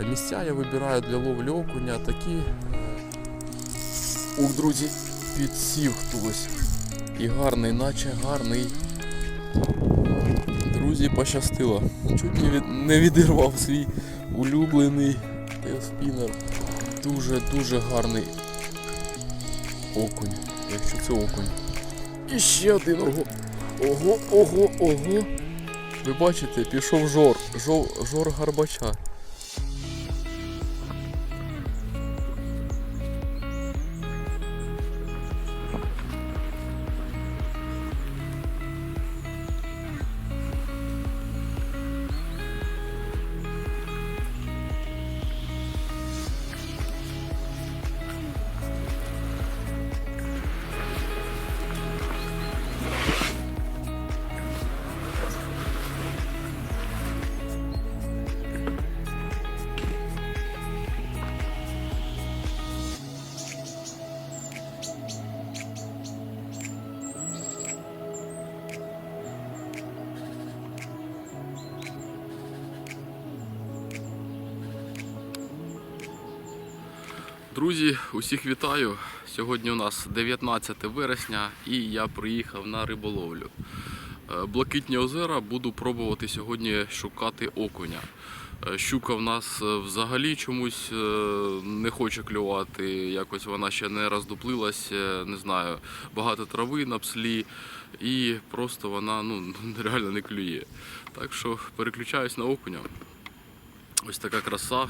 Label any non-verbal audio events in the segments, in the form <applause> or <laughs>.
Е, Місця я вибираю для ловлі окуня такі. Ух, друзі, підсів хтось. І гарний, наче гарний. Друзі, пощастило. Чуть не, від... не відірвав свій улюблений тейлспінер. Дуже-дуже гарний окунь. Якщо це окунь. І ще один ого. Ого, ого, ого. Ви бачите, пішов жор. Жор, жор гарбача. Друзі, усіх вітаю. Сьогодні у нас 19 вересня і я приїхав на риболовлю. Е, Блакитні озера буду пробувати сьогодні шукати окуня. Е, Щука в нас е, взагалі чомусь не хоче клювати, якось вона ще не роздуплилась, не знаю, багато трави на пслі і просто вона ну, <laughs> реально не клює. Так що переключаюсь на окуня. Ось така краса.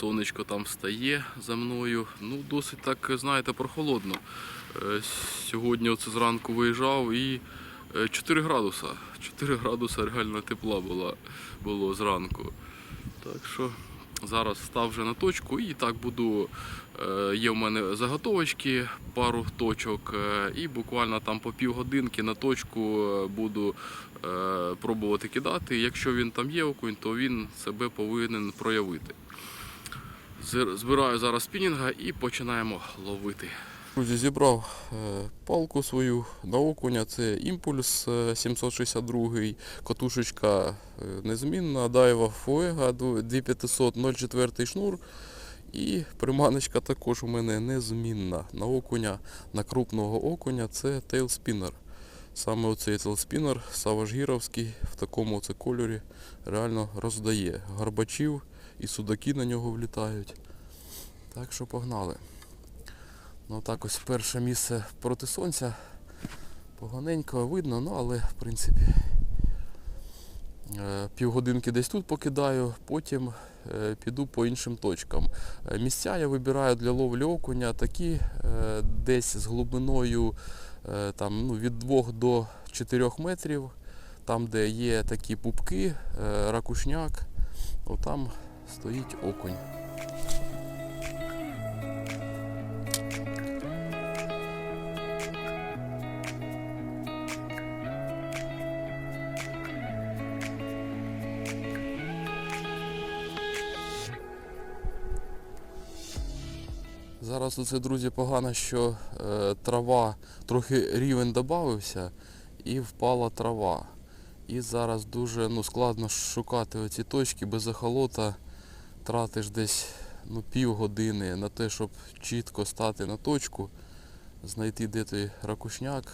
Сонечко там встає за мною. Ну, досить так, знаєте, прохолодно. Е, Сьогодні оце зранку виїжджав і е, 4 градуса. 4 градуса реально тепла була, було зранку. Так що зараз став вже на точку і так буду. е, Є в мене заготовочки, пару точок, е, і буквально там по півгодинки на точку е, буду е, пробувати кидати. Якщо він там є окунь, то він себе повинен проявити. Збираю зараз спінінга і починаємо ловити. Друзі, зібрав е, палку свою на окуня. Це імпульс е, 762, катушечка е, незмінна, дайва Фуега 2500 0,4 шнур. І приманочка також у мене незмінна. На окуня, на крупного окуня це тейлспінер. Саме оцей тейлспінер саважгіровський в такому це кольорі реально роздає. Гарбачів і судаки на нього влітають. Так що погнали. Ну так ось перше місце проти сонця. Поганенько видно, ну але в принципі е, півгодинки десь тут покидаю, потім е, піду по іншим точкам. Е, Місця я вибираю для ловлі окуня такі десь з глибиною там, ну, від 2 до 4 метрів, там де є такі пупки, ракушняк, отам стоїть окунь. Зараз оце, друзі, погано, що е, трава, трохи рівень додався і впала трава. І зараз дуже ну, складно шукати оці точки без ехолота. Тратиш десь ну, півгодини на те, щоб чітко стати на точку, знайти де той ракушняк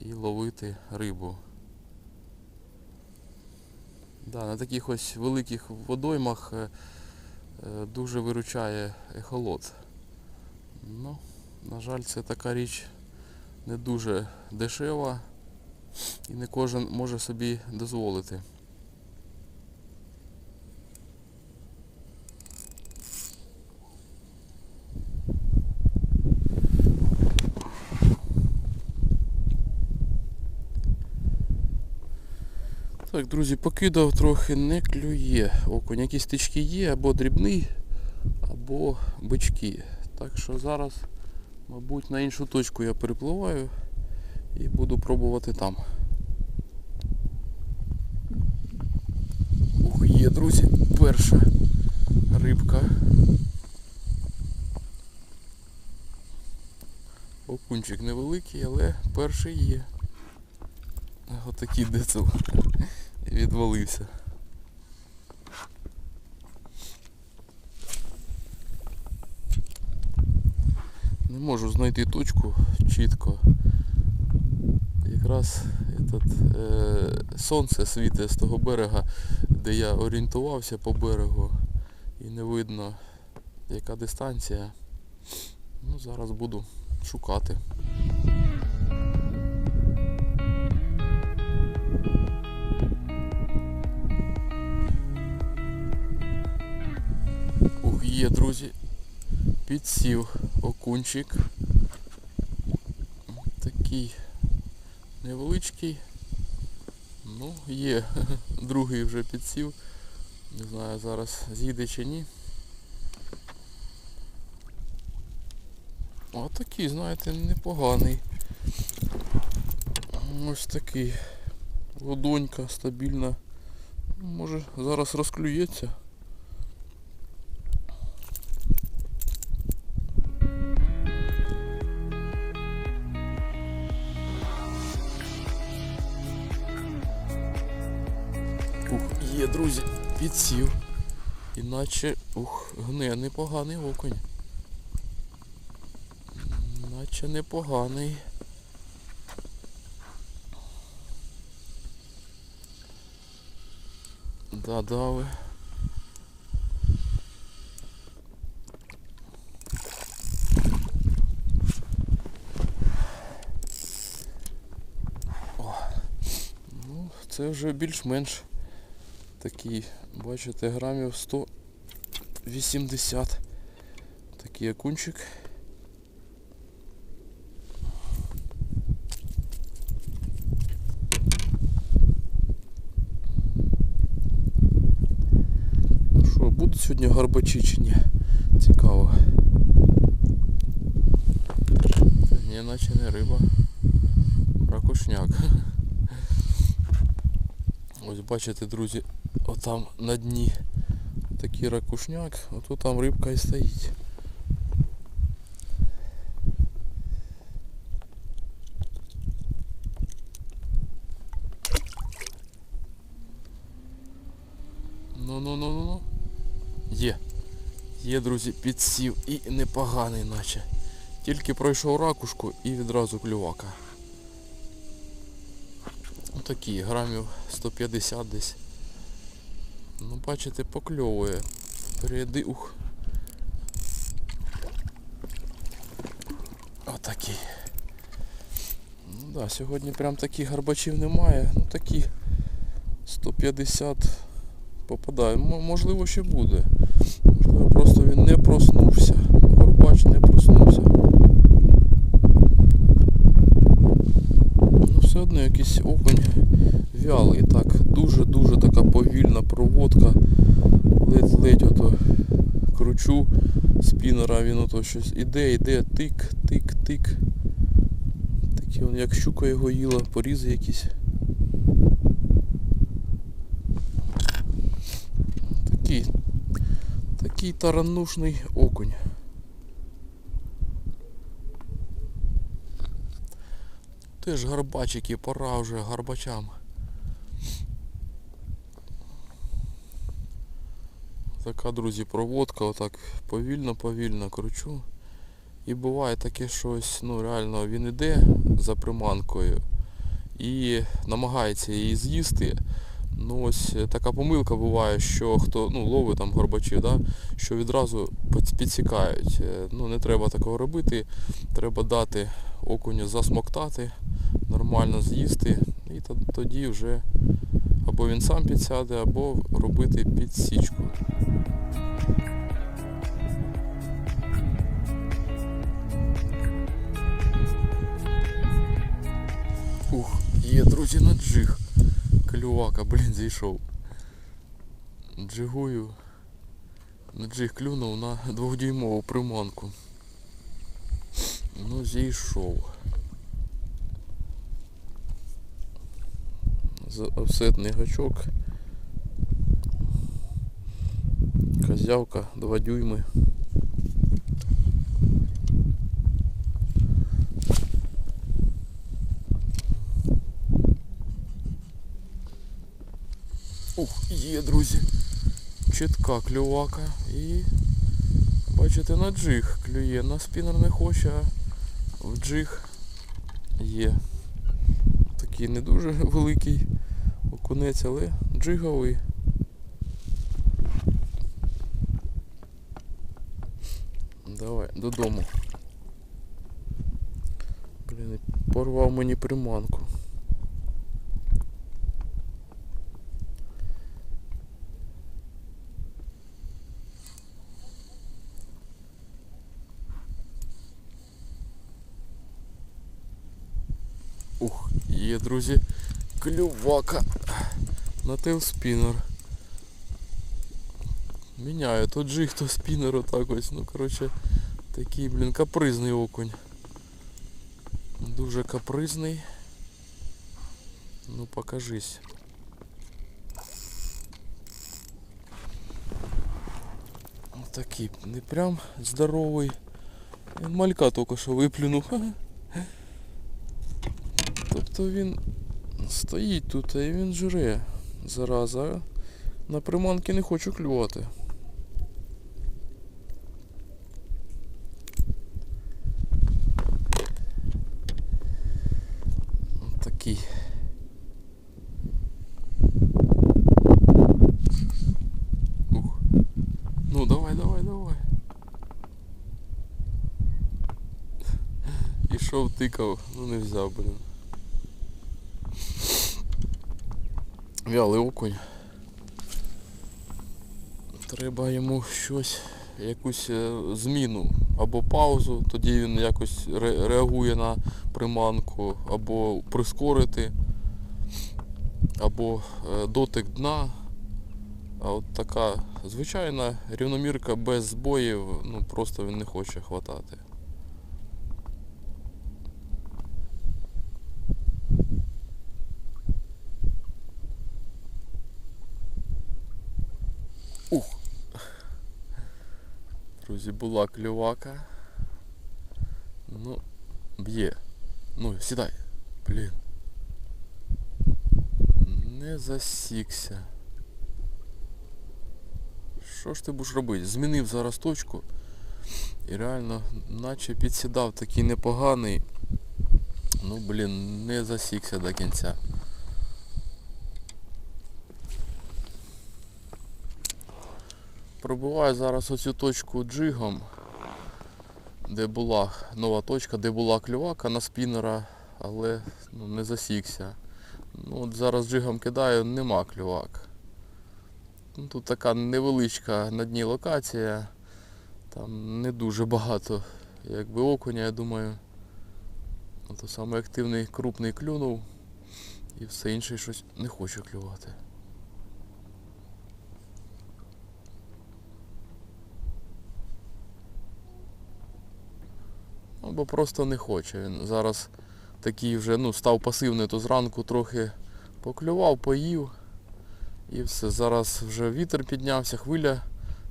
і ловити рибу. Да, на таких ось великих водоймах е, е, дуже виручає ехолот. Ну, на жаль, це така річ не дуже дешева і не кожен може собі дозволити. Так, друзі, покидав трохи, не клює окунь. Якісь тички є, або дрібний, або бички. Так що зараз, мабуть, на іншу точку я перепливаю і буду пробувати там. Ух, є, друзі, перша рибка. Окунчик невеликий, але перший є. Отакий децел відвалився. Не можу знайти точку чітко. Якраз этот, е, сонце світить з того берега, де я орієнтувався по берегу і не видно яка дистанція. Ну, Зараз буду шукати. Друзі. Підсів окунчик. Такий невеличкий. Ну, є. <laughs> Другий вже підсів. Не знаю зараз з'їде чи ні. А такий, знаєте, непоганий. Ось такий. Ладонька стабільна. Може зараз розклюється. Підсів. Іначе, ух, гне непоганий окунь. Наче непоганий. Да, дави. О, ну, це вже більш-менш такий, бачите, грамів 180. Такий окунчик. Ну що, будуть сьогодні гарбачі чи ні? Цікаво. Ні, наче не риба. Ракушняк. <laughs> Ось бачите, друзі, отам на дні такий ракушняк, ото там рибка і стоїть. Ну ну ну ну ну. Є. Є, друзі, підсів і непоганий наче. Тільки пройшов ракушку і відразу клювака. Такі грамів 150 десь. Ну бачите, покльовує. Перейди, ух. Отакий. Ну да, сьогодні прям таких гарбачів немає. Ну такі 150 попадає. Можливо ще буде. Можливо, просто він не проснувся. Горбач не проснувся. Ну все одно якийсь окунь вялий. Так, дуже-дуже така повільна проводка. Ледь-ледь ото кручу спінера, він ото щось іде, іде, тик, тик, тик. Такі он, як щука його їла, порізи якісь. Такий, такий таранушний окунь. Теж гарбачики, пора вже гарбачам. Така, друзі, проводка, отак повільно-повільно кручу. І буває таке щось, ну реально він іде за приманкою і намагається її з'їсти. Ну ось е, така помилка буває, що хто ну, ловить там горбачів, да, що відразу підсікають. Е, Ну не треба такого робити. Треба дати окуню засмоктати, нормально з'їсти, і тоді вже або він сам підсяде, або робити підсічку. Ух, є, друзі, на джиг. Клювака, блін, зійшов. Джигую. На джиг клюнув на двохдюймову приманку. Ну, зійшов. Офсетний гачок. Козявка, 2 дюйми. Ух, є, друзі. Чітка клювака і Бачите, на джиг клює, на спінер не хоче, а в джиг є. Такий не дуже <laughs> великий окунець, але джиговий. Давай, додому. Блін, порвав мені приманку. Ух, є, друзі, клювака на тейлспінер. Міняю, то джиг, то спінер отак ось. Ну, коротше, такий, блін, капризний окунь. Дуже капризний. Ну покажись. Такий, не прям здоровий. Малька тільки що виплюнув. <laughs> Тобто він стоїть тут, і він жре. Зараза. На приманки не хочу клювати. Такий. Ух. Ну давай, давай, давай. <laughs> Ішов, тикав, ну не взяв, блін. Вялий окунь. Треба йому щось, якусь е, зміну або паузу, тоді він якось реагує на приманку, або прискорити, або е, дотик дна. А от така звичайна рівномірка без збоїв, ну просто він не хоче хватати. Ух. Друзі, була клювака. Ну, б'є. Ну, сідай. Блін. Не засікся. Що ж ти будеш робити? Змінив зараз точку. І реально, наче підсідав такий непоганий. Ну, блін, не засікся до кінця. Пробиваю зараз оцю точку джигом, де була нова точка, де була клювака на спінера, але ну, не засікся. Ну, от зараз джигом кидаю, нема клювак. Ну, тут така невеличка на дні локація. Там не дуже багато якби окуня, я думаю. То саме активний крупний клюнув і все інше щось не хочу клювати. Або просто не хоче. Він зараз такий вже ну, став пасивний, то зранку трохи поклював, поїв. І все. Зараз вже вітер піднявся, хвиля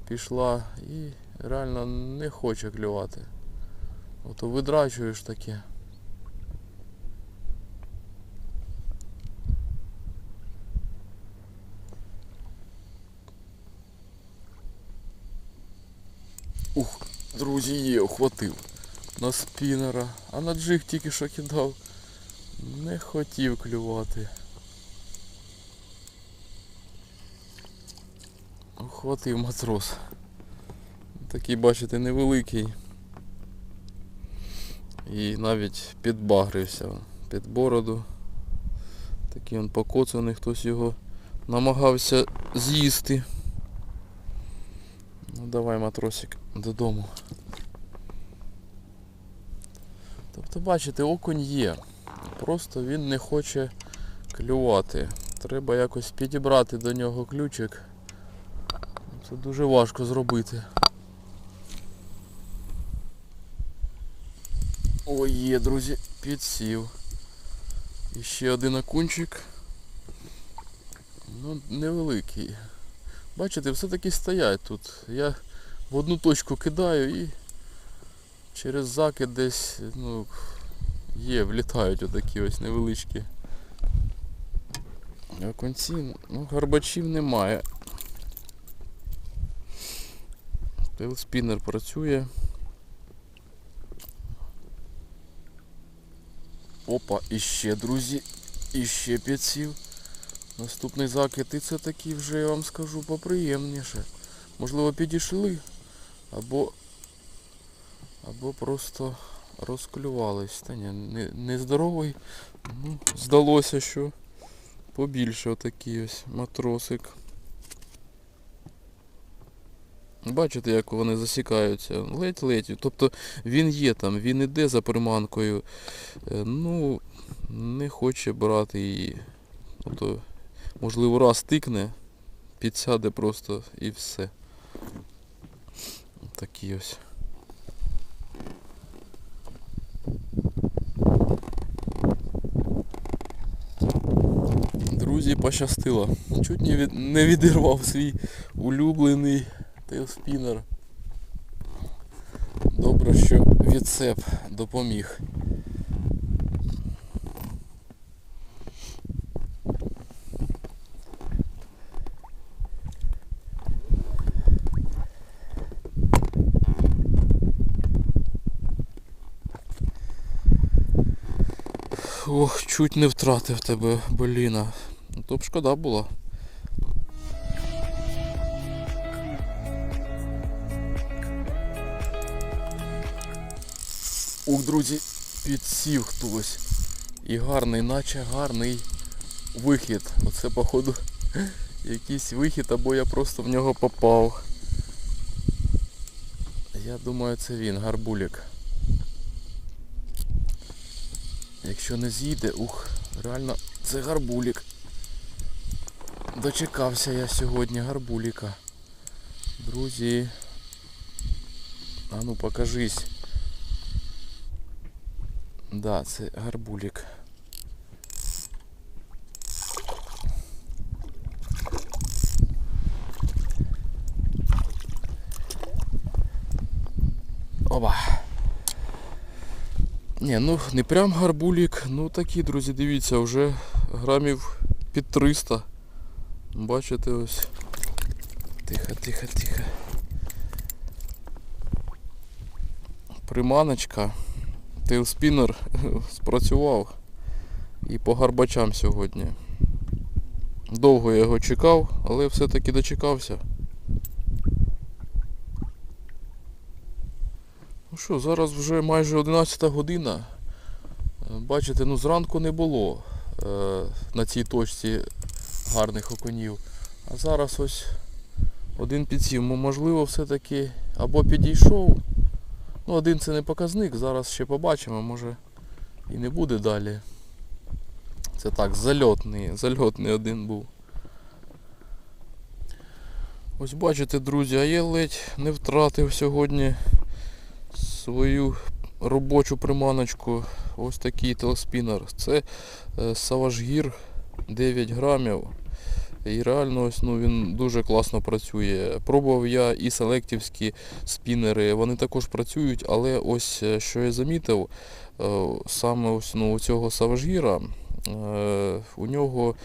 пішла і реально не хоче клювати. Ото видрачуєш таке. Ух, друзі, є, охватив на спінера, а на джиг тільки що кидав. Не хотів клювати. Охватив матрос. Такий, бачите, невеликий. І навіть підбагрився під бороду. Такий він покоцаний, хтось його намагався з'їсти. Ну давай, матросик, додому. Тобто, бачите, окунь є. Просто він не хоче клювати. Треба якось підібрати до нього ключик. Це дуже важко зробити. Ой, є, друзі, підсів. І ще один окунчик. Ну, невеликий. Бачите, все-таки стоять тут. Я в одну точку кидаю і через закид десь, ну, є, влітають отакі ось невеличкі. Окунці, ну, гарбачів немає. Тейлспінер працює. Опа, іще, друзі, іще підсів. Наступний закид, і це такий вже, я вам скажу, поприємніше. Можливо, підійшли, або, або просто розклювались. Та ні, не, не. Ну, здалося, що побільше отакий ось матросик. Бачите, як вони засікаються. Ледь-ледь. Тобто він є там, він іде за приманкою. Е, Ну, не хоче брати її. Тобто, можливо, раз тикне, підсяде просто і все. Такі ось. Друзі, пощастило. Чуть не, від... не відірвав свій улюблений тейлспінер. Добре, що відцеп допоміг. Ох, чуть не втратив тебе, бліна. То б шкода була. Ух, друзі, підсів хтось. І гарний, наче гарний вихід. Оце, походу, якийсь вихід, або я просто в нього попав. Я думаю, це він, гарбулік. Якщо не з'їде, ух, реально це гарбулік. Дочекався я сьогодні гарбуліка. Друзі. А ну покажись. Да, це гарбулік. Оба. Ні, ну не прям гарбулік, ну такі, друзі, дивіться, вже грамів під 300. Бачите ось. Тихо, тихо, тихо. Приманочка. Тейлспінер <laughs> спрацював. І по гарбачам сьогодні. Довго я його чекав, але все-таки дочекався. Ну що, зараз вже майже 11 година. Е, Бачите, ну зранку не було е, на цій точці гарних окунів. А зараз ось один підсів. Можливо, все-таки або підійшов. Ну, один це не показник, зараз ще побачимо, може і не буде далі. Це так, зальотний, зальотний один був. Ось бачите, друзі, а я ледь не втратив сьогодні свою робочу приманочку. Ось такий телеспінер. Це е, Саважгір 9 грамів. І реально ось, ну, він дуже класно працює. Пробував я і селектівські спінери, вони також працюють, але ось е, що я замітив, е, саме ось, ну, у цього Саважгіра, е, у нього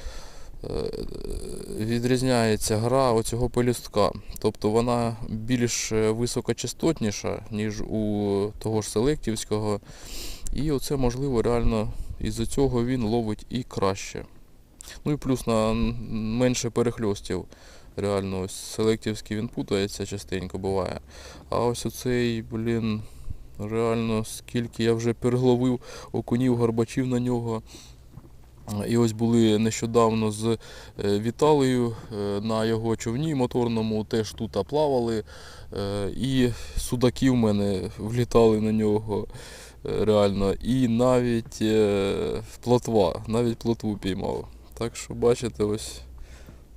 відрізняється гра оцього пелюстка. Тобто вона більш високочастотніша, ніж у того ж селектівського. І оце можливо реально із-за цього він ловить і краще. Ну і плюс на менше перехльостів. Реально, ось селектівський він путається частенько буває. А ось оцей, блін, реально, скільки я вже перегловив окунів, горбачів на нього. І ось були нещодавно з е, Віталією е, на його човні моторному, теж тут плавали. е, І судаки в мене влітали на нього реально. І навіть плотва, навіть плотву піймав. Так що бачите, ось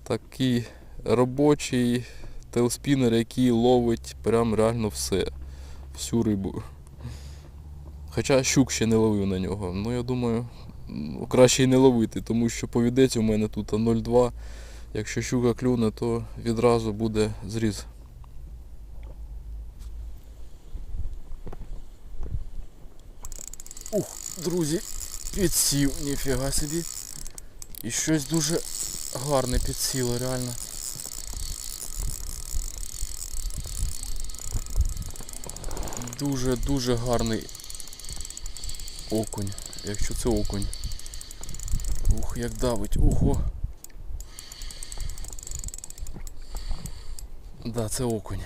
такий робочий телспінер, який ловить прям реально все. Всю рибу. Хоча щук ще не ловив на нього. Ну я думаю, ну, краще й не ловити, тому що повідець у мене тут 0,2. Якщо щука клюне, то відразу буде зріз. Ух, друзі, підсів, ніфіга собі. І щось дуже гарне підсіло, реально. дуже-дуже гарний окунь. Якщо це окунь. Ух, як давить, ого. Да, це окунь.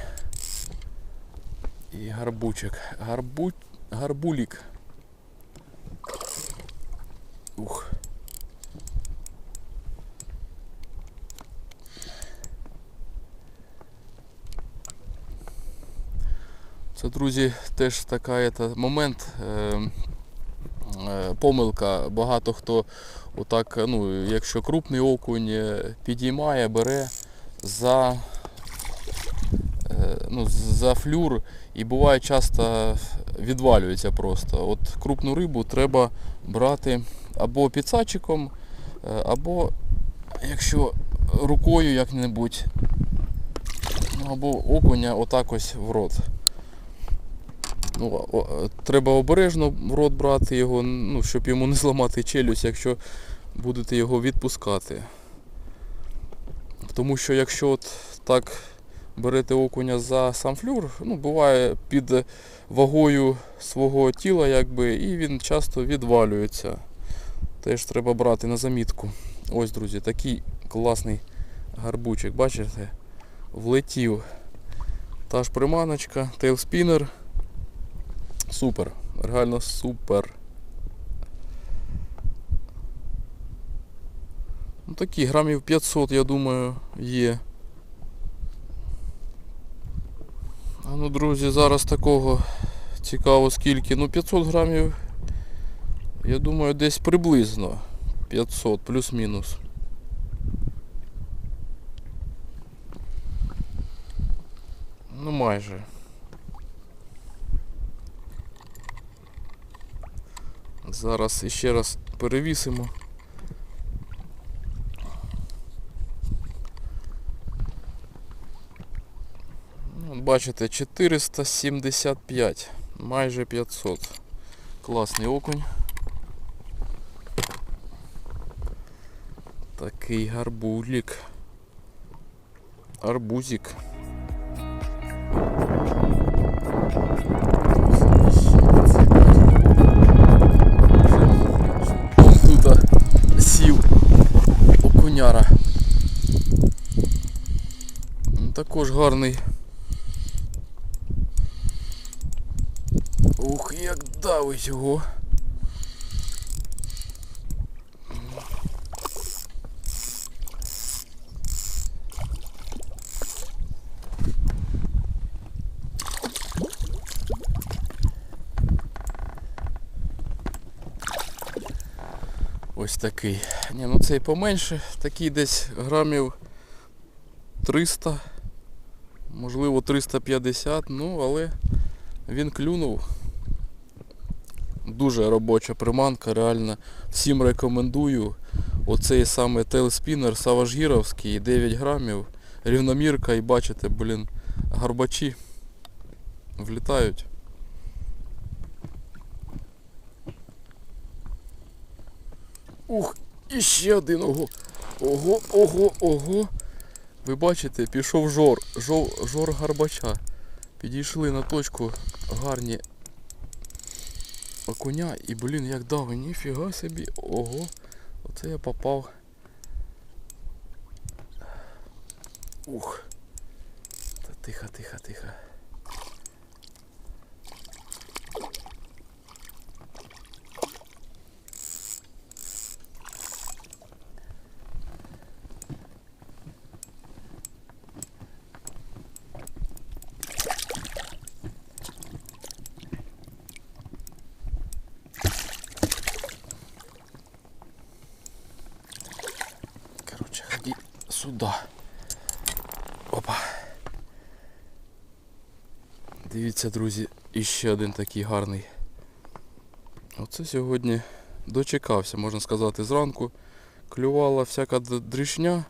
І гарбучик. Гарбу... Гарбулік. Ух. Це, друзі, теж така ета, момент. Е, е, помилка. Багато хто отак, ну, якщо крупний окунь е, підіймає, бере за, е, ну, за флюр і буває часто відвалюється просто. От крупну рибу треба брати або підсачиком, е, або якщо рукою як-небудь, ну, або окуня отак ось в рот. Ну, треба обережно в рот брати його, ну, щоб йому не зламати челюсть, якщо будете його відпускати. Тому що якщо от так берете окуня за сам флюр, ну, буває під вагою свого тіла, якби, і він часто відвалюється. Теж треба брати на замітку. Ось, друзі, такий класний гарбучик, бачите? Влетів. Та ж приманочка, тейлспінер. Супер, реально супер. Ну такі грамів 500, я думаю, є. А ну, друзі, зараз такого цікаво скільки. Ну 500 грамів, я думаю, десь приблизно 500 плюс-мінус. Ну майже. Зараз іще раз перевісимо. Ну, Бачите, 475, майже 500. Класний окунь. Такий гарбулік. Арбузик. Ну, Також гарний. Ух, як давить його. Ось такий. Ні, ну цей поменше, такий десь грамів 300, можливо 350, ну але він клюнув. Дуже робоча приманка, реально всім рекомендую. Оцей саме тейлспінер Саважгіровський, 9 грамів, рівномірка і бачите, блін, гарбачі влітають. Ух, і ще один ого. Ого, ого, ого. Ви бачите, пішов жор, жор, жор гарбача. Підійшли на точку гарні окуня і блін як дав, ніфіга собі. Ого. Оце я попав. Ух. Тихо, тихо, тихо. Сюда. Опа. Дивіться, друзі, іще один такий гарний. Оце сьогодні дочекався, можна сказати, зранку. Клювала всяка дрішня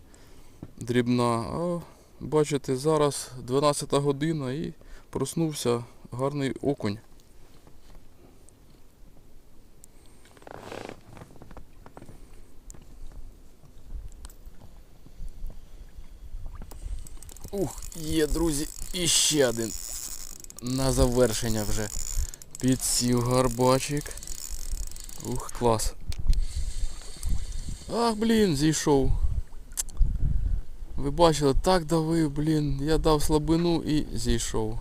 дрібна. А бачите, зараз 12 година і проснувся гарний окунь. Ух, є, друзі, іще один. на завершення вже підсів гарбачик. Ух, клас. Ах, блін, зійшов. Ви бачили, так давив, блін. Я дав слабину і зійшов.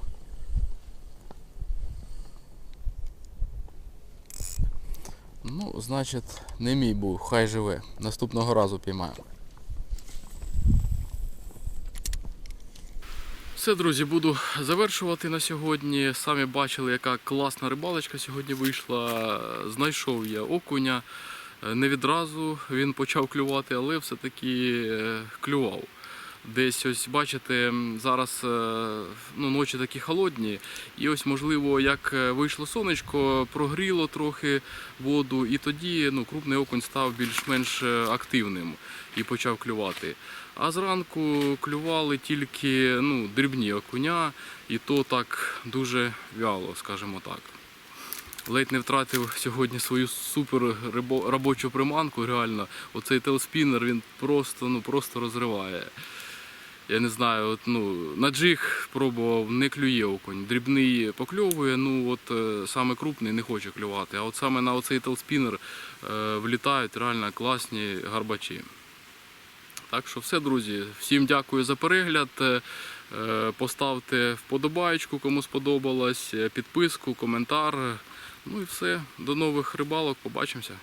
Ну, значить, не мій був, хай живе. Наступного разу піймаю. Все, друзі, буду завершувати на сьогодні. Самі бачили, яка класна рибалочка сьогодні вийшла. Знайшов я окуня. Не відразу він почав клювати, але все-таки е, клював. Десь ось бачите, зараз е, ну, ночі такі холодні, і ось можливо, як е, вийшло сонечко, прогріло трохи воду, і тоді ну, крупний окунь став більш-менш активним і почав клювати. А зранку клювали тільки ну, дрібні окуня, і то так дуже вяло, скажімо так. Ледь не втратив сьогодні свою супер робочу приманку, реально. Оцей телспінер він просто, ну, просто розриває. Я не знаю, от, ну, на джиг пробував, не клює окунь. Дрібний покльовує, ну от е, саме крупний не хоче клювати. А от саме на оцей телспінер е, влітають реально класні гарбачі. Так що все, друзі. Всім дякую за перегляд. Е, Поставте вподобайку, кому сподобалось, е, підписку, коментар. Ну і все. До нових рибалок. Побачимося.